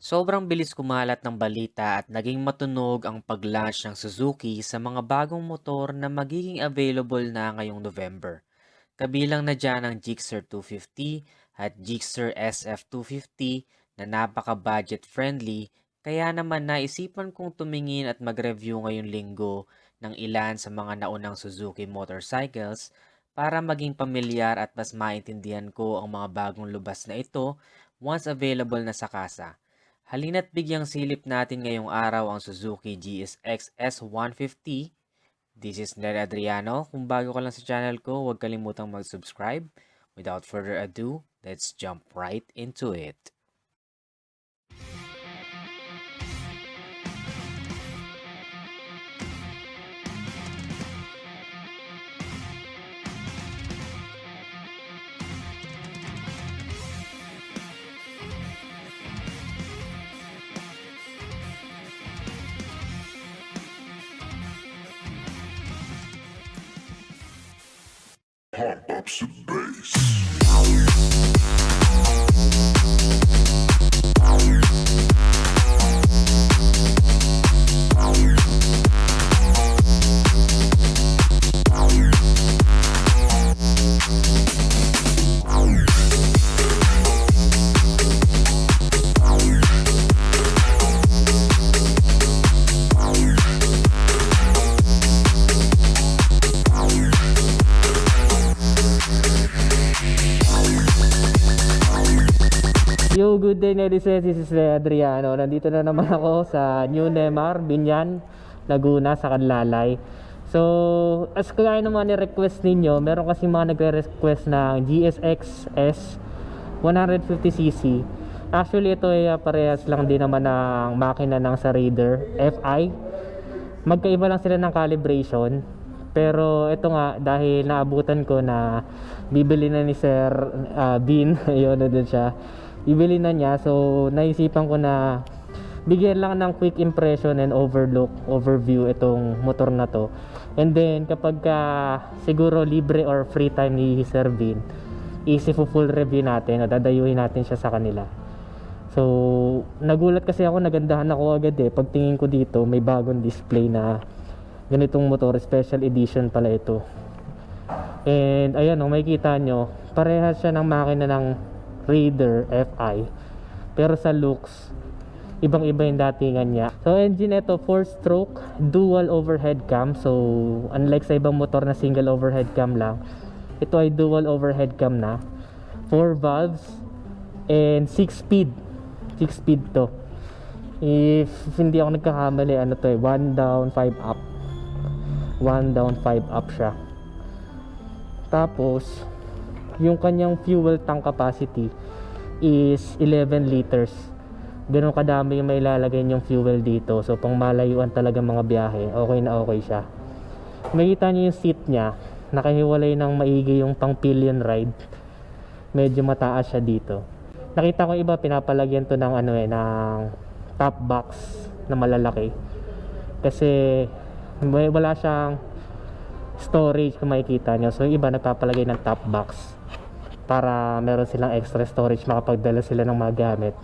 Sobrang bilis kumalat ng balita at naging matunog ang pag-launch ng Suzuki sa mga bagong motor na magiging available na ngayong November. Kabilang na dyan ang Gixxer 250 at Gixxer SF250 na napaka-budget friendly kaya naman naisipan kong tumingin at mag-review ngayong linggo ng ilan sa mga naunang Suzuki motorcycles para maging pamilyar at mas maintindihan ko ang mga bagong lubas na ito once available na sa kasa. Halina't bigyang silip natin ngayong araw ang Suzuki GSX S150. This is Ned Adriano. Kung bago ka lang sa channel ko, huwag kalimutang mag-subscribe. Without further ado, let's jump right into it. Pump up some bass. Good day netizens. This is Ray Adriano. Nandito na naman ako sa New Nemar, Binyan, Laguna, sa Kanlalay. So, as kagaya naman ni request ninyo, meron kasi mga nagre-request ng GSX S 150cc. Actually, ito ay ah, parehas lang din naman ng makina ng sa Raider FI. Magkaiba lang sila ng calibration. Pero ito nga, dahil naabutan ko na bibili na ni Sir ah, Bean, yun na din siya. Bibili na niya, so naisipan ko na bigyan lang ng quick impression and overlook, overview itong motor na to. And then, kapag ka siguro libre or free time ni Sir Bean, easy po full review natin, o dadayuhin natin siya sa kanila. So, nagulat kasi ako, nagandahan ako agad eh. Pagtingin ko dito, may bagong display na ganitong motor, special edition pala ito. And ayan, oh, makikita nyo, parehas siya ng makina ng Raider FI. Pero sa looks, ibang-iba yung datingan niya. So engine ito, 4-stroke, dual overhead cam. So unlike sa ibang motor na single overhead cam lang, ito ay dual overhead cam na. 4 valves and 6 speed. 6 speed to. If hindi ako nagkakamali, ano to eh, 1 down, 5 up. 1 down, 5 up siya. Tapos, yung kanyang fuel tank capacity is 11 liters. Ganun kadami yung may lalagay yung fuel dito. So, pang malayuan talaga mga biyahe, okay na okay siya. Makita niyo yung seat niya, nakahiwalay ng maigi yung pang pillion ride. Medyo mataas siya dito. Nakita ko iba pinapalagyan to ng ano eh, ng top box na malalaki. Kasi wala siyang storage kung makikita nyo. So, iba nagpapalagay ng top box para meron silang extra storage makapagdala sila ng mga gamit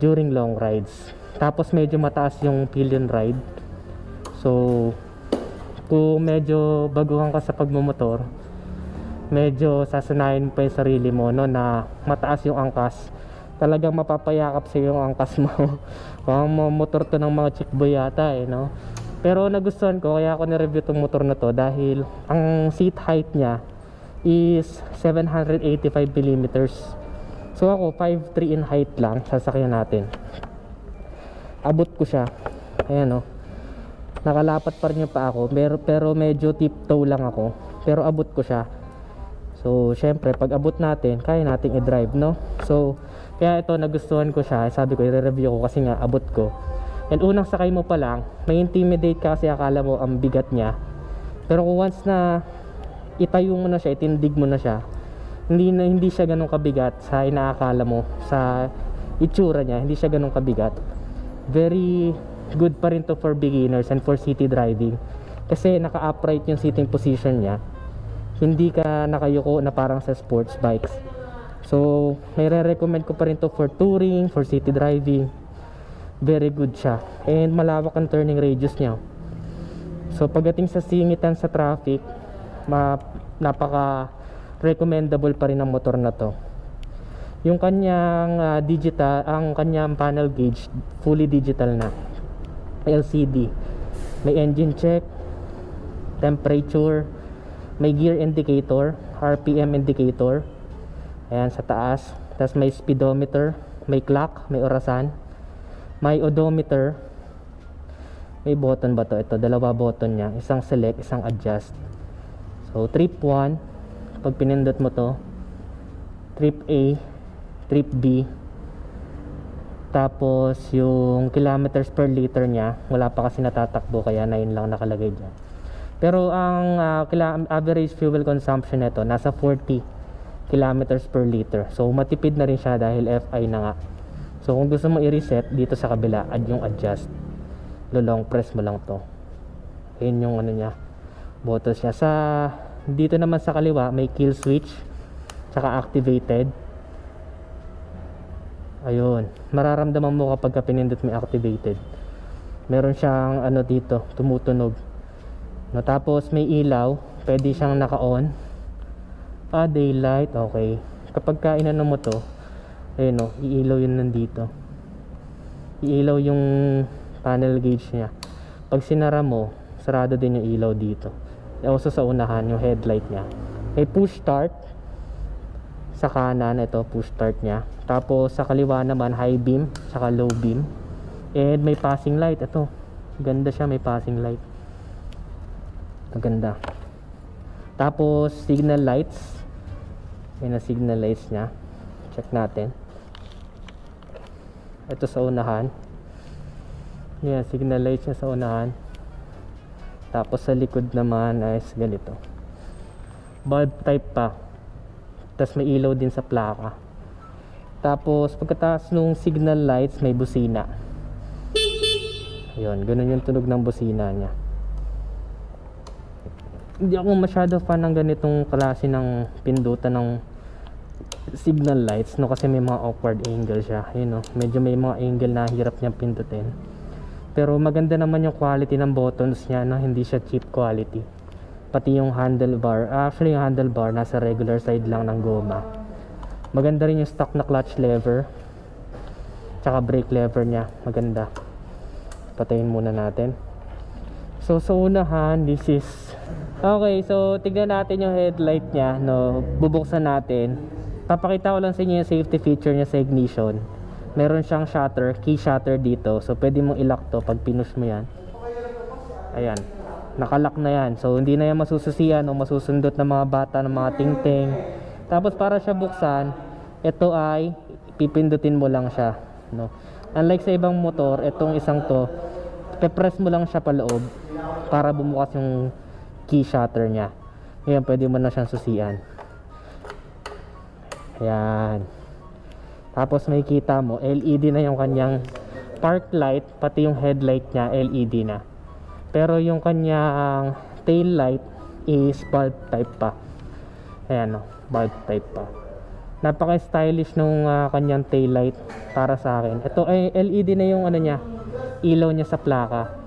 during long rides. Tapos medyo mataas yung pillion ride. So, kung medyo baguhan ka sa pagmumotor, medyo sasanayin pa yung sarili mo no, na mataas yung angkas. Talagang mapapayakap sa yung angkas mo. Mga motor to ng mga chick boy yata eh, no? Pero nagustuhan ko, kaya ako ni-review tong motor na to dahil ang seat height niya is 785 millimeters. So ako, 5'3 in height lang, sasakyan natin. Abot ko siya. Ayan o. Nakalapat pa rin yung pa ako, pero, pero medyo tiptoe lang ako. Pero abot ko siya. So, syempre, pag abot natin, kaya nating i-drive, no? So, kaya ito, nagustuhan ko siya. Sabi ko, i-review ko kasi nga, abot ko. And unang sakay mo pa lang, may intimidate ka kasi akala mo ang bigat niya. Pero once na itayo mo na siya, itindig mo na siya, hindi na hindi siya ganun kabigat sa inaakala mo sa itsura niya, hindi siya ganun kabigat. Very good pa rin to for beginners and for city driving. Kasi naka-upright yung sitting position niya. Hindi ka nakayuko na parang sa sports bikes. So, may re-recommend ko pa rin to for touring, for city driving. very good siya. And malawak ang turning radius niya. So pagdating sa singitan sa traffic, ma napaka recommendable pa rin ang motor na to. Yung kanyang ah, digital, ang kanyang panel gauge, fully digital na. LCD. May engine check, temperature, may gear indicator, RPM indicator. Ayan sa taas. Tapos may speedometer, may clock, may orasan, may odometer. May button ba to? Ito, dalawa button niya. Isang select, isang adjust. So, trip 1, pag pinindot mo to, trip A, trip B, tapos yung kilometers per liter niya, wala pa kasi natatakbo kaya 9 lang nakalagay dyan. Pero ang kila- average fuel consumption nito nasa 40 kilometers per liter. So matipid na rin siya dahil FI na nga. So kung gusto mo i-reset dito sa kabila, add yung adjust. Lulong press mo lang to. Ayun yung ano niya. Buttons niya. Sa dito naman sa kaliwa may kill switch tsaka activated. Ayun. Mararamdaman mo kapag ka pinindot yung activated. Meron siyang ano dito, tumutunog. No, tapos may ilaw, pwede siyang naka-on. Ah, daylight, okay. Kapag ka inano mo to, ayun no, iilaw yun nandito. Iilaw yung panel gauge niya. Pag sinara mo, sarado din yung ilaw dito. Also sa unahan, yung headlight niya. May push start. Sa kanan, ito, push start niya. Tapos sa kaliwa naman, high beam, saka low beam. And may passing light, ito. Ganda siya, may passing light. Maganda. Tapos signal lights. Yan ang signal lights niya. Check natin. Ito sa unahan. Yan, signal lights niya sa unahan. Tapos sa likod naman is ganito. Bulb type pa. Tapos may ilaw din sa plaka. Tapos pagkataas nung signal lights may busina. Ayun, ganun yung tunog ng busina niya hindi ako masyado fan ng ganitong klase ng pindutan ng signal lights no kasi may mga awkward angle siya yun no medyo may mga angle na hirap niyang pindutin pero maganda naman yung quality ng buttons niya no hindi siya cheap quality pati yung handlebar actually yung handlebar nasa regular side lang ng goma maganda rin yung stock na clutch lever tsaka brake lever niya maganda patayin muna natin So sa unahan, this is Okay, so tignan natin yung headlight niya, no. Bubuksan natin. Papakita ko lang sa inyo yung safety feature niya sa ignition. Meron siyang shutter, key shutter dito. So pwede mong i-lock to pag pinush mo 'yan. Ayan. Nakalock na 'yan. So hindi na 'yan masususian o masusundot ng mga bata ng mga tingting. Tapos para siya buksan, ito ay pipindutin mo lang siya, no. Unlike sa ibang motor, itong isang to, pe-press mo lang siya paloob para bumukas yung key shutter niya. Ngayon, pwede mo na siyang susian. Ayan. Tapos may kita mo, LED na yung kanyang park light, pati yung headlight niya, LED na. Pero yung kanyang tail light is bulb type pa. Ayan o, bulb type pa. Napaka-stylish nung ah, kanyang tail light para sa akin. Ito ay LED na yung ano niya, ilaw niya sa plaka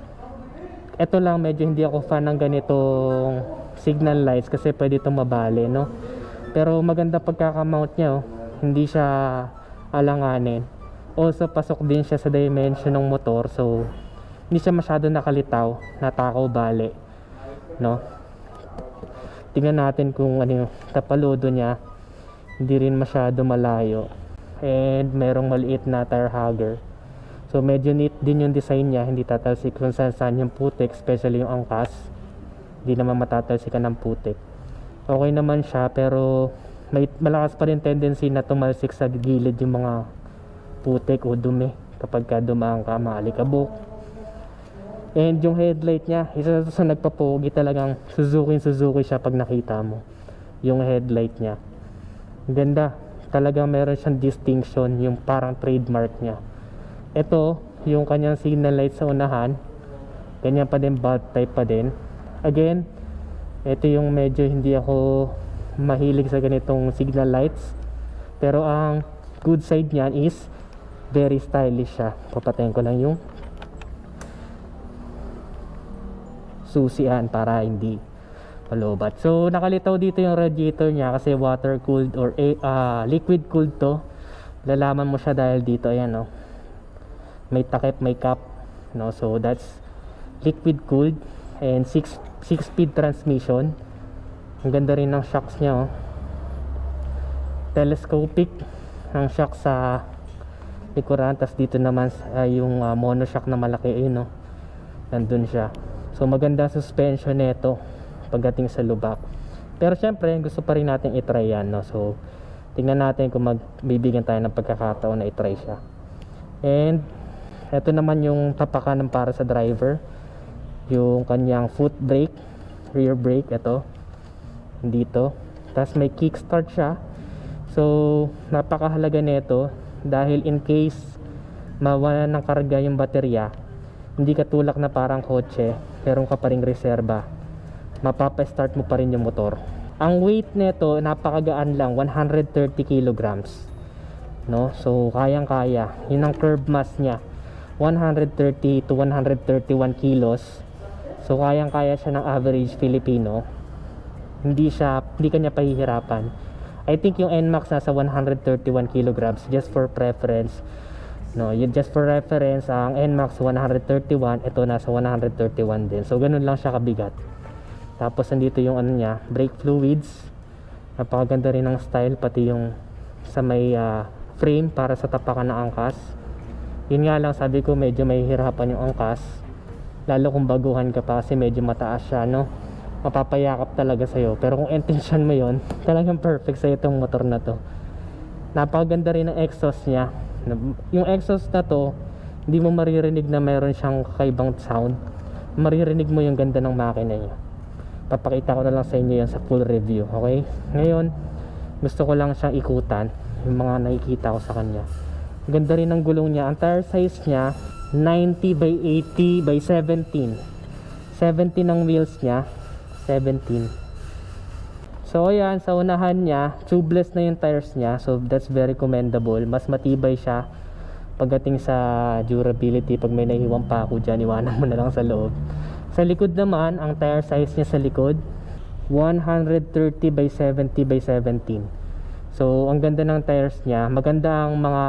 eto lang medyo hindi ako fan ng ganitong signal lights kasi pwede itong mabali no pero maganda pagkakamount niya oh. hindi siya alanganin. Also pasok din siya sa dimension ng motor so hindi siya masyado nakalitaw natakaw bali no? Tingnan natin kung ano yung tapaludo niya. Hindi rin masyado malayo. And merong maliit na tire hugger. So medyo neat din yung design niya, hindi tatalsik kung saan saan yung putik, especially yung angkas. Hindi naman matatalsikan ng putik. Okay naman siya pero may malakas pa rin tendency na tumalsik sa gilid yung mga putik o dumi kapag ka dumaan ka maalikabok. And yung headlight niya, isa sa nagpapogi talagang Suzuki Suzuki siya pag nakita mo. Yung headlight niya. Ganda. Talagang meron siyang distinction, yung parang trademark niya. Ito, yung kanyang signal light sa unahan. Ganyan pa din, bulb type pa din. Again, ito yung medyo hindi ako mahilig sa ganitong signal lights. Pero ang good side niyan is very stylish siya. Papatayin ko lang yung susian para hindi malobat so nakalitaw dito yung radiator niya kasi water cooled or ah, liquid cooled to. Lalaman mo siya dahil dito ayan no? May takip may cap no? So that's liquid cooled and 6 6 speed transmission ang ganda rin ng shocks niya oh. Telescopic ang shock sa likuran tas dito naman ay yung ah, monoshock na malaki ayun no nandun siya. So maganda suspension nito pagdating sa lubak. Pero syempre gusto pa rin natin itry yan no? So tingnan natin kung magbibigyan tayo ng pagkakataon na itry siya. And ito naman yung tapakanan para sa driver. Yung kanyang foot brake rear brake ito dito. Tapos may kickstart siya. So napakahalaga nito dahil in case mawala ng karga yung baterya hindi ka tulak na parang kotse meron ka pa ring reserba. Mapapa-start mo pa rin yung motor. Ang weight nito napakagaan lang 130 kilograms. No? So kayang kaya yun ang curb mass niya. 130 to 131 kilos. So kayang kaya siya ng average Filipino hindi siya hindi kanya pahihirapan. I think yung NMAX nasa 131 kilograms just for preference. No yun just for reference ang NMAX 131 ito nasa 131 din. So ganun lang siya kabigat. Tapos nandito yung ano niya brake fluids. Napakaganda rin ng style pati yung sa may ah, frame para sa tapakan ng angkas. Yun nga lang sabi ko medyo may hirapan yung angkas. Lalo kung baguhan ka pa kasi medyo mataas siya no mapapayakap talaga sa'yo. Pero kung intention mo yon talagang perfect sa itong motor na to. Napakaganda rin ng exhaust niya. Yung exhaust na to hindi mo maririnig na mayroon siyang kakaibang sound. Maririnig mo yung ganda ng makina niya. Papakita ko na lang sa inyo yan sa full review okay? Ngayon gusto ko lang siyang ikutan yung mga nakikita ko sa kanya. Ganda rin ng gulong niya. Ang tire size niya 90 by 80 by 17 17 ang wheels niya 17 so ayan sa unahan niya tubeless na yung tires niya so that's very commendable. Mas matibay siya pagdating sa durability pag may nahiwang pa ako dyan iwanan mo na lang sa loob. Sa likod naman ang tire size niya sa likod 130 by 70 by 17 so ang ganda ng tires niya. Maganda ang mga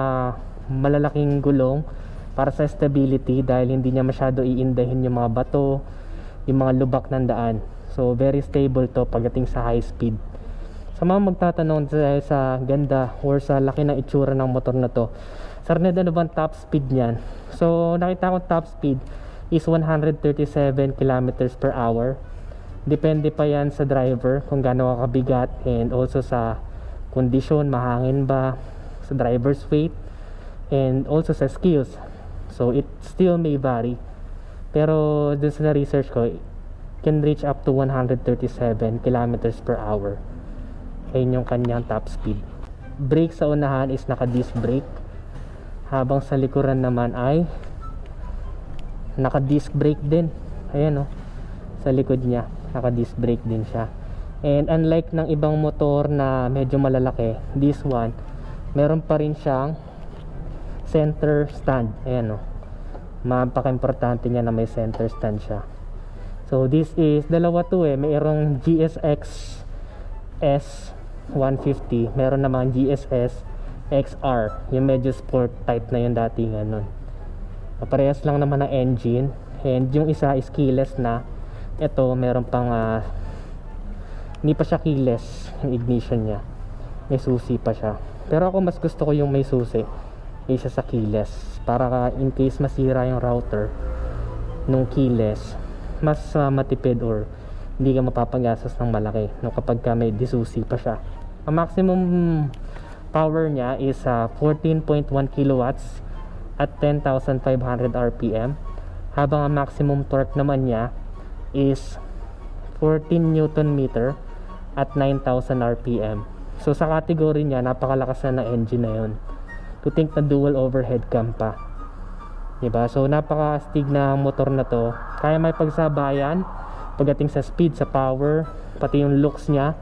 malalaking gulong para sa stability dahil hindi niya masyado iindahin yung mga bato yung mga lubak ng daan so very stable to pagdating sa high speed sa mga magtatanong sa, sa ganda or sa laki ng itsura ng motor na to Sir Ned, ano bang top speed niyan? So, nakita ko top speed is 137 kilometers per hour. Depende pa yan sa driver kung gaano ka kabigat and also sa kondisyon, mahangin ba, sa driver's weight, and also sa skills. So, it still may vary. Pero dun sa na-research ko, can reach up to 137 kilometers per hour. Ayun yung kanyang top speed. Brake sa unahan is naka-disc brake. Habang sa likuran naman ay naka disc brake din. Ayan o sa likod niya naka disc brake din siya. And unlike ng ibang motor na medyo malalaki this one meron pa rin siyang center stand. Ayan o mapaka-importante niya na may center stand siya so this is dalawa to eh. Mayroong GSX S150 meron namang GSS XR yung medyo sport type na yung datingan nun. Parehas lang naman ng engine. And yung isa is keyless na. Ito meron pang ah, hindi pa siya keyless yung ignition niya. May susi pa siya. Pero ako mas gusto ko yung may susi isa sa keyless. Para in case masira yung router nung keyless mas ah, matipid or hindi ka mapapagastos ng malaki no, kapag ka may disusi pa siya. Ang maximum power niya is ah, 14.1 kilowatts at 10,500 RPM habang ang maximum torque naman niya is 14 Newton meter at 9,000 RPM so sa category niya napakalakas na ng engine na yun. To think na dual overhead cam pa diba? So napaka-astig na motor na to. Kaya may pagsabayan pagdating sa speed sa power pati yung looks niya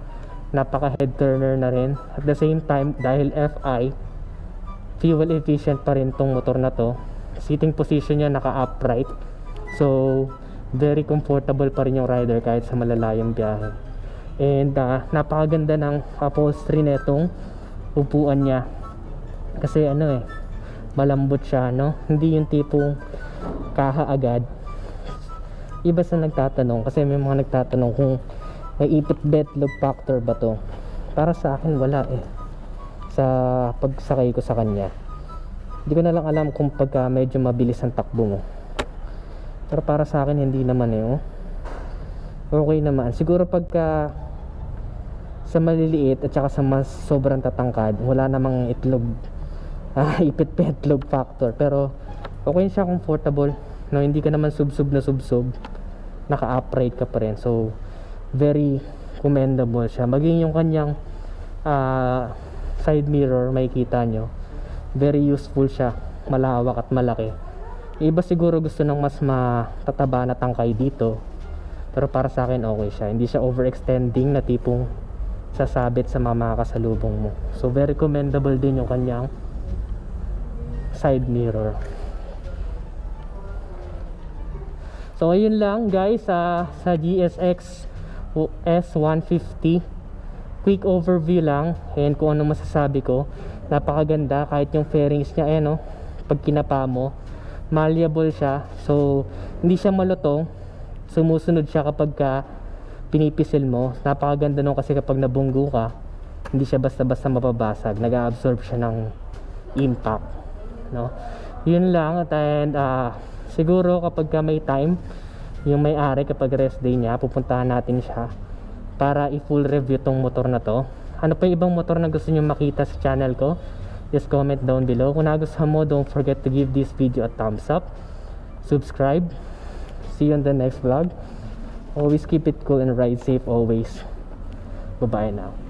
napaka head turner na rin. At the same time dahil FI fuel efficient pa rin tong motor na to. Sitting position niya naka upright so very comfortable pa rin yung rider kahit sa malalayong biyahe. And ah, napakaganda ng upholstery netong upuan niya. Kasi ano eh malambot siya no? Hindi yung tipong kaha agad. Iba sa nagtatanong kasi may mga nagtatanong kung may ipit betlog factor ba to. Para sa akin wala eh. Sa pagsakay ko sa kanya. Hindi ko na lang alam kung pagka medyo mabilis ang takbo mo. Pero para sa akin hindi naman eh oh. okay naman. Siguro pagka sa maliliit at saka sa mas sobrang tatangkad wala namang itlog ah, ipit petlog factor. Pero okay siya comfortable. No hindi ka naman subsub na subsub naka upright ka pa rin. So very commendable siya. Maging yung kanyang ah, side mirror makikita nyo very useful siya. Malawak at malaki. Iba siguro gusto ng mas matataba na tangkay dito. Pero para sa akin okay siya. Hindi siya overextending na tipong sasabit sa mga makakasalubong mo. So very commendable din yung kanyang side mirror. So ayun lang guys sa sa GSX S150 quick overview lang and kung ano masasabi ko napakaganda kahit yung fairings niya ayan oh, pag kinapa mo malleable siya. So hindi siya malutong sumusunod siya kapag ka pinipisil mo. Napakaganda nung kasi kapag nabunggo ka hindi siya basta-basta mapabasag nag-absorb siya ng impact no? Yun lang at and ah, siguro kapag ka may time yung may-ari kapag rest day niya pupuntahan natin siya para i-full review tong motor na to. Ano pa yung ibang motor na gusto nyo makita sa channel ko? Just comment down below. Kung nagustuhan mo don't forget to give this video a thumbs up. Subscribe. See you on the next vlog. Always keep it cool and ride safe always. Bye bye now